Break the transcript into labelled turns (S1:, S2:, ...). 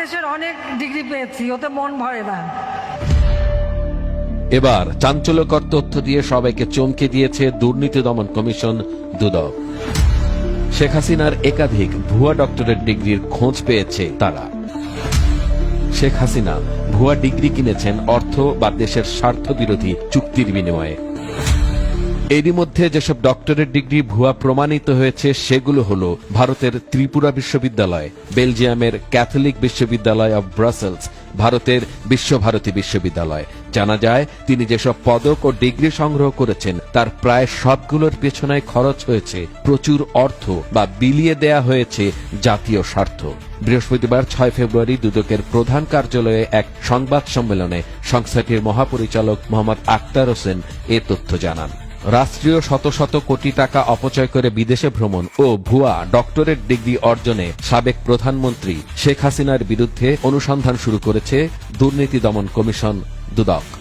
S1: দেশের অনেক ডিগ্রি পেয়েছি, ওতে মন ভরে না।
S2: এবার চাঞ্চল্যকর তথ্য দিয়ে সবাইকে চমকে দিয়েছে দুর্নীতি দমন কমিশন দুদক। শেখ হাসিনার একাধিক ভুয়া ডক্টরেট ডিগ্রির খোঁজ পেয়েছে তারা। শেখ হাসিনা ভুয়া ডিগ্রি কিনেছেন অর্থ বা দেশের স্বার্থ বিরোধী চুক্তির বিনিময়ে। এরই মধ্যে যেসব ডক্টরেট ডিগ্রি ভুয়া প্রমাণিত হয়েছে, সেগুলো হল ভারতের ত্রিপুরা বিশ্ববিদ্যালয়, বেলজিয়ামের ক্যাথলিক বিশ্ববিদ্যালয় অব ব্রাসেলস, ভারতের বিশ্বভারতী বিশ্ববিদ্যালয়। জানা যায়, তিনি যেসব পদক ও ডিগ্রি সংগ্রহ করেছেন, তার প্রায় সবগুলোর পেছনে খরচ হয়েছে প্রচুর অর্থ বা বিলিয়ে দেয়া হয়েছে জাতীয় স্বার্থ। বৃহস্পতিবার ছয় ফেব্রুয়ারি দুদকের প্রধান কার্যালয়ে এক সংবাদ সম্মেলনে সংস্থাটির মহাপরিচালক মোহাম্মদ আক্তার হোসেন এ তথ্য জানান। রাষ্ট্রীয় শত শত কোটি টাকা অপচয় করে বিদেশে ভ্রমণ ও ভুয়া ডক্টরেট ডিগ্রি অর্জনে সাবেক প্রধানমন্ত্রী শেখ হাসিনার বিরুদ্ধে অনুসন্ধান শুরু করেছে দুর্নীতি দমন কমিশন দুদক।